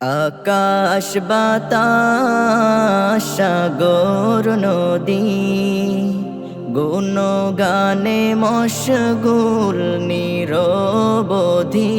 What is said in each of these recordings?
আকাশ বাতাস, সাগর, নদী, গুণগানে মশগুল, নিরবধি।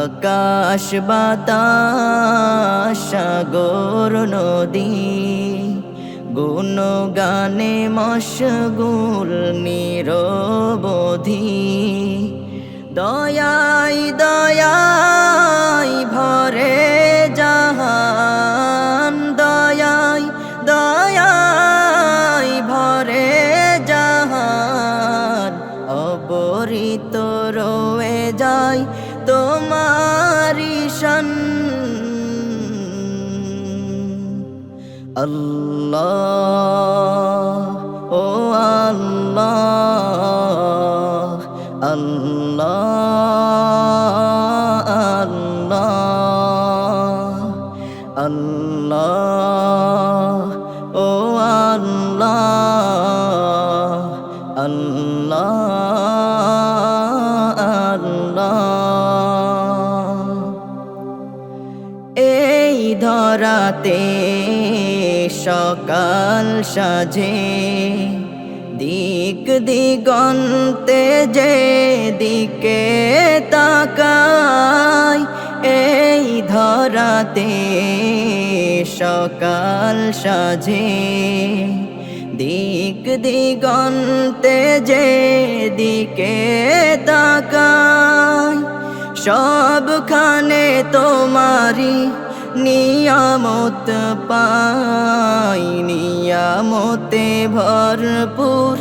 আকাশ বাতাস, সাগর, নদী, গুণগানে মশগুল, নিরবধি। দয়াই দয়াই তোমারি শান। আল্লাহ ও আল্লাহ আল্লাহ আল্লাহ আল্লাহ ও আল্লাহ আল্লাহ। ধরাতে সকাল সাজে, দিক দিগন্তে যে দিকে তাকাই, এই ধরাতে সকাল সাজে, দিক দিগন্তে যে দিকে তাকাই, সবখানে তোমারি নিয়ামত পাই নিয়ামতে ভরপুর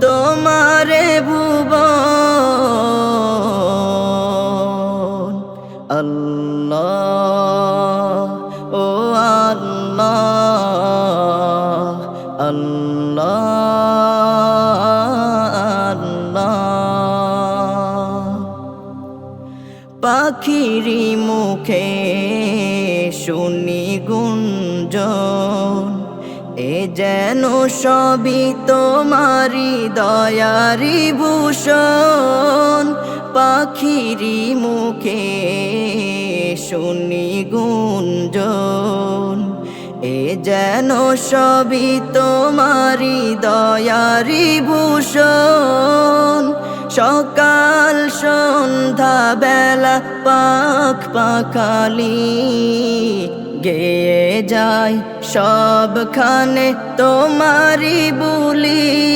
তোমারে ভুব আল্লাহ ও আল্লাহ আল্লাহ আল্লাহ। পাখিরি মুখে শুনি গুঞ্জন, এ যেন সবই তোমারি দয়ারি ভূষণ। পাখিরি মুখে শুনি গুঞ্জন, এ যেন সবই তোমারি দয়ারি ভূষণ। সকাল সন্ধ্যা বেলা পাক পাখালি গেয়ে যায় সবখানে তোমারি বুলি।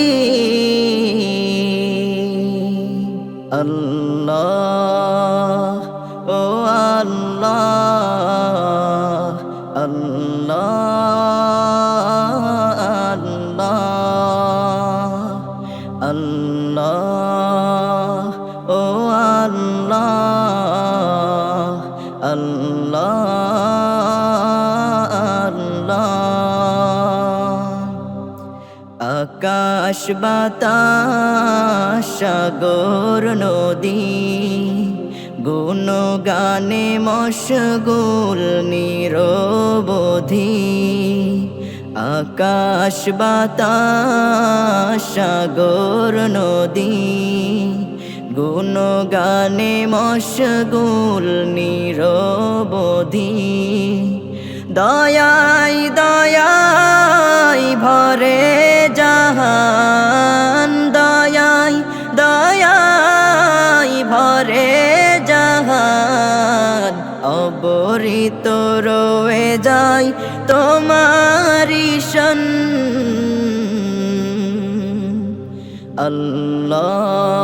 আকাশ বাতাস সাগর নদী গুণগানে মশগুল নিরবধি। আকাশ বাতাস সাগর নদী গুণগানে মশগুল নিরবধি। দয়াই দয়াই ভরে জাহান দয়াই দয়াই ভরে জাহান। অবরিত রয়ে যায় তোমারি আল্লাহ আল্লাহ